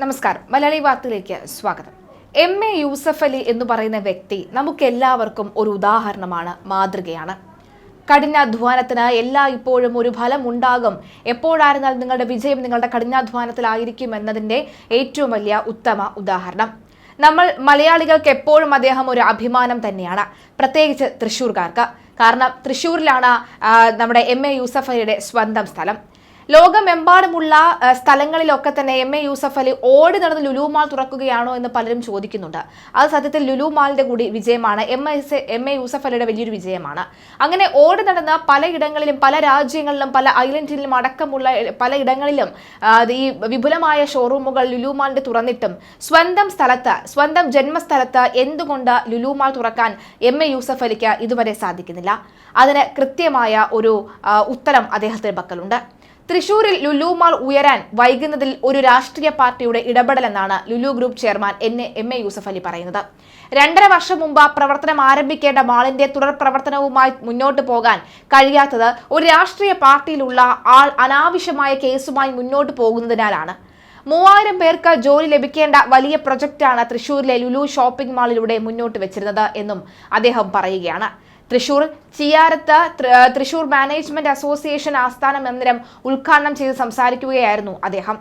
നമസ്കാരം. മലയാളി വാർത്തയിലേക്ക് സ്വാഗതം. എം. എ. യൂസഫ് അലി എന്ന് പറയുന്ന വ്യക്തി നമുക്ക് എല്ലാവർക്കും ഒരു ഉദാഹരണമാണ് മാതൃകയാണ്. കഠിനാധ്വാനത്തിന് എല്ലാ ഇപ്പോഴും ഒരു ഫലം ഉണ്ടാകും എപ്പോഴായിരുന്നാൽ നിങ്ങളുടെ വിജയം നിങ്ങളുടെ കഠിനാധ്വാനത്തിലായിരിക്കും എന്നതിന്റെ ഏറ്റവും വലിയ ഉത്തമ ഉദാഹരണം. നമ്മൾ മലയാളികൾക്ക് എപ്പോഴും അദ്ദേഹം ഒരു അഭിമാനം തന്നെയാണ് പ്രത്യേകിച്ച് തൃശ്ശൂർക്കാർക്ക് കാരണം തൃശ്ശൂരിലാണ് നമ്മുടെ എം. എ. യൂസഫ് അലിയുടെ സ്വന്തം സ്ഥലം. ലോകമെമ്പാടുമുള്ള സ്ഥലങ്ങളിലൊക്കെ തന്നെ എം എ യൂസഫ് അലി ഓടി നടന്ന് ലുലു മാൾ തുറക്കുകയാണോ എന്ന് പലരും ചോദിക്കുന്നുണ്ട്. അത് സത്യത്തിൽ ലുലു മാളിന്റെ കൂടി വിജയമാണ്. M S M A Yusuf അലിയുടെ വലിയൊരു വിജയമാണ്. അങ്ങനെ ഓടി നടന്ന പലയിടങ്ങളിലും പല രാജ്യങ്ങളിലും പല ഐലൻഡിലും അടക്കമുള്ള പലയിടങ്ങളിലും ഈ വിപുലമായ ഷോറൂമുകൾ ലുലു മാളിന്റെ തുറന്നിട്ടും സ്വന്തം സ്ഥലത്ത് സ്വന്തം ജന്മസ്ഥലത്ത് എന്തുകൊണ്ട് ലുലുമാൾ തുറക്കാൻ എം എ യൂസഫ് അലിക്ക് ഇതുവരെ സാധിക്കുന്നില്ല? അതിന് കൃത്യമായ ഒരു ഉത്തരം അദ്ദേഹത്തിന്റെ പക്കലുണ്ട്. തൃശൂരിൽ ലുലു മാൾ ഉയരാൻ വൈകുന്നതിൽ ഒരു രാഷ്ട്രീയ പാർട്ടിയുടെ ഇടപെടലെന്നാണ് Lulu group chairman N A M Yusuf Ali പറയുന്നത്. രണ്ടര വർഷം മുമ്പ് പ്രവർത്തനം ആരംഭിക്കേണ്ട മാളിന്റെ തുടർ പ്രവർത്തനവുമായി മുന്നോട്ട് പോകാൻ കഴിയാത്തത് ഒരു രാഷ്ട്രീയ പാർട്ടിയിലുള്ള ആൾ അനാവശ്യമായ കേസുമായി മുന്നോട്ട് പോകുന്നതിനാലാണ്. മൂവായിരം പേർക്ക് ജോലി ലഭിക്കേണ്ട വലിയ പ്രൊജക്റ്റാണ് തൃശൂരിലെ ലുലു ഷോപ്പിംഗ് മാളിലൂടെ മുന്നോട്ട് വെച്ചിരുന്നത് എന്നും അദ്ദേഹം പറയുകയാണ്. തൃശൂർ ചിയാരത്ത് തൃശൂർ മാനേജ്മെന്റ് അസോസിയേഷൻ ആസ്ഥാന മന്ദിരം ഉദ്ഘാടനം ചെയ്ത് സംസാരിക്കുകയായിരുന്നു അദ്ദേഹം.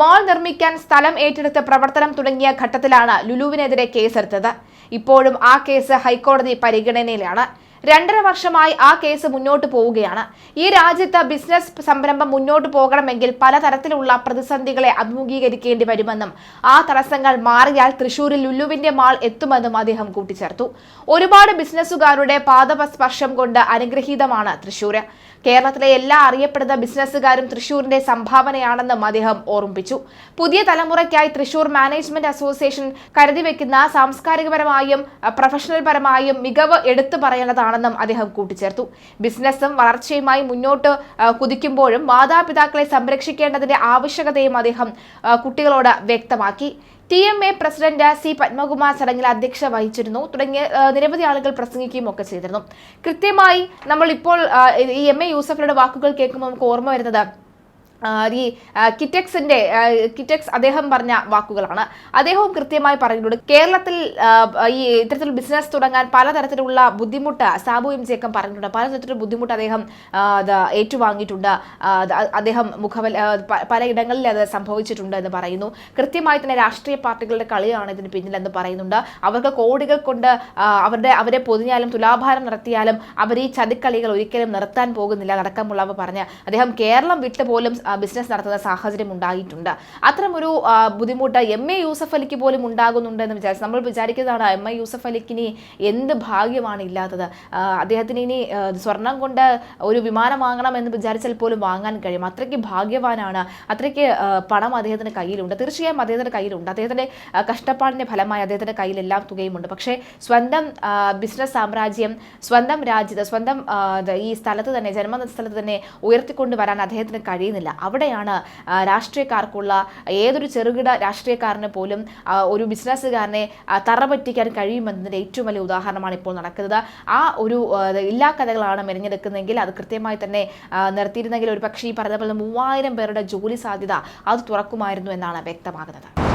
മാൾ നിർമ്മിക്കാൻ സ്ഥലം ഏറ്റെടുത്ത് പ്രവർത്തനം തുടങ്ങിയ ഘട്ടത്തിലാണ് ലുലുവിനെതിരെ കേസെടുത്തത്. ഇപ്പോഴും ആ കേസ് ഹൈക്കോടതി പരിഗണനയിലാണ്. രണ്ടര വർഷമായി ആ കേസ് മുന്നോട്ട് പോവുകയാണ്. ഈ രാജ്യത്ത് ബിസിനസ് സംരംഭം മുന്നോട്ട് പോകണമെങ്കിൽ പലതരത്തിലുള്ള പ്രതിസന്ധികളെ അഭിമുഖീകരിക്കേണ്ടി വരുമെന്നും ആ തടസ്സങ്ങൾ മാറിയാൽ തൃശൂരിൽ ലുല്ലുവിന്റെ മാൾ എത്തുമെന്നും അദ്ദേഹം കൂട്ടിച്ചേർത്തു. ഒരുപാട് ബിസിനസ്സുകാരുടെ പാദപസ്പർശം കൊണ്ട് അനുഗ്രഹീതമാണ് തൃശൂർ കേരളത്തിലെ എല്ലാ അറിയപ്പെടുന്ന ബിസിനസ്സുകാരും തൃശൂരിന്റെ സംഭാവനയാണെന്നും അദ്ദേഹം ഓർമ്മിപ്പിച്ചു. പുതിയ തലമുറയ്ക്കായി തൃശൂർ മാനേജ്മെന്റ് അസോസിയേഷൻ കരുതി വെക്കുന്ന സാംസ്കാരികപരമായും പ്രൊഫഷണൽ പരമായും മികവ് എടുത്തു പറയേണ്ടതാണെന്നും അദ്ദേഹം കൂട്ടിച്ചേർത്തു. ബിസിനസ്സും വളർച്ചയുമായി മുന്നോട്ട് കുതിക്കുമ്പോഴും മാതാപിതാക്കളെ സംരക്ഷിക്കേണ്ടതിന്റെ ആവശ്യകതയും അദ്ദേഹം കുട്ടികളോട് വ്യക്തമാക്കി. T M A president C Padmakumar ചടങ്ങിൽ അധ്യക്ഷ വഹിച്ചിരുന്നു. തുടങ്ങിയ നിരവധി ആളുകൾ പ്രസംഗിക്കുകയും ഒക്കെ ചെയ്തിരുന്നു. കൃത്യമായി നമ്മൾ ഇപ്പോൾ ഈ എം എ യൂസഫിയുടെ വാക്കുകൾ കേൾക്കുമ്പോൾ നമുക്ക് ഓർമ്മ വരുന്നത് ഈ കിറ്റക്സിന്റെ കിറ്റക്സ് അദ്ദേഹം പറഞ്ഞ വാക്കുകളാണ്. അദ്ദേഹവും കൃത്യമായി പറഞ്ഞിട്ടുണ്ട് കേരളത്തിൽ ഈ ഇത്തരത്തിൽ ബിസിനസ് തുടങ്ങാൻ പലതരത്തിലുള്ള ബുദ്ധിമുട്ട് സാബു എം ജേക്കം പറഞ്ഞിട്ടുണ്ട്. പലതരത്തിലുള്ള ബുദ്ധിമുട്ട് അദ്ദേഹം ഏറ്റുവാങ്ങിയിട്ടുണ്ട്. അദ്ദേഹം പ- പലയിടങ്ങളിൽ അത് സംഭവിച്ചിട്ടുണ്ട് എന്ന് പറയുന്നു. കൃത്യമായി തന്നെ രാഷ്ട്രീയ പാർട്ടികളുടെ കളിയാണ് ഇതിന് പിന്നിലെന്ന് പറയുന്നുണ്ട്. അവർക്ക് കോടികൾ കൊണ്ട് അവരുടെ അവരെ പൊതിഞ്ഞാലും തുലാഭാരം നടത്തിയാലും അവർ ഈ ചതിക്കളികൾ ഒരിക്കലും നിർത്താൻ പോകുന്നില്ല അടക്കമുള്ളവ പറഞ്ഞ് അദ്ദേഹം കേരളം വിട്ട് പോലും ബിസിനസ് നടത്തുന്ന സാഹചര്യം ഉണ്ടായിട്ടുണ്ട്. അത്തരമൊരു ബുദ്ധിമുട്ട് എം എ യൂസഫ് അലിക്ക് പോലും ഉണ്ടാകുന്നുണ്ട് എന്ന് വിചാരിച്ചു നമ്മൾ വിചാരിക്കുന്നതാണ് എം എ യൂസഫ് അലിക്കിനി എന്ത് ഭാഗ്യമാണ് ഇല്ലാത്തത്. അദ്ദേഹത്തിന് ഇനി സ്വർണം കൊണ്ട് ഒരു വിമാനം വാങ്ങണം എന്ന് വിചാരിച്ചാൽ പോലും വാങ്ങാൻ കഴിയും. അത്രയ്ക്ക് ഭാഗ്യവാനാണ്. അത്രയ്ക്ക് പണം അദ്ദേഹത്തിന്റെ കയ്യിലുണ്ട്. തീർച്ചയായും അദ്ദേഹത്തിന്റെ കയ്യിലുണ്ട്. അദ്ദേഹത്തിന്റെ കഷ്ടപ്പാടിന്റെ ഫലമായി അദ്ദേഹത്തിന്റെ കയ്യിൽ എല്ലാ തുകയുമുണ്ട്. പക്ഷേ സ്വന്തം ബിസിനസ് സാമ്രാജ്യം സ്വന്തം രാജ്യത്ത് സ്വന്തം ഈ സ്ഥലത്ത് തന്നെ ജന്മ സ്ഥലത്ത് തന്നെ ഉയർത്തിക്കൊണ്ടുവരാൻ അദ്ദേഹത്തിന് കഴിയുന്നില്ല. അവിടെയാണ് രാഷ്ട്രീയക്കാർക്കുള്ള ഏതൊരു ചെറുകിട രാഷ്ട്രീയക്കാരനെ പോലും ഒരു ബിസിനസ്സുകാരനെ തറ പറ്റിക്കാൻ കഴിയുമെന്നതിന്റെ ഏറ്റവും വലിയ ഉദാഹരണമാണ് ഇപ്പോൾ നടക്കുന്നത്. ആ ഒരു എല്ലാ കഥകളാണ് മെനഞ്ഞെടുക്കുന്നതെങ്കിൽ അത് കൃത്യമായി തന്നെ നിർത്തിയിരുന്നെങ്കിൽ ഒരു പക്ഷേ ഈ പറഞ്ഞ പോലെ മൂവായിരം പേരുടെ ജോലി സാധ്യത അത് തുറക്കുമായിരുന്നു എന്നാണ് വ്യക്തമാകുന്നത്.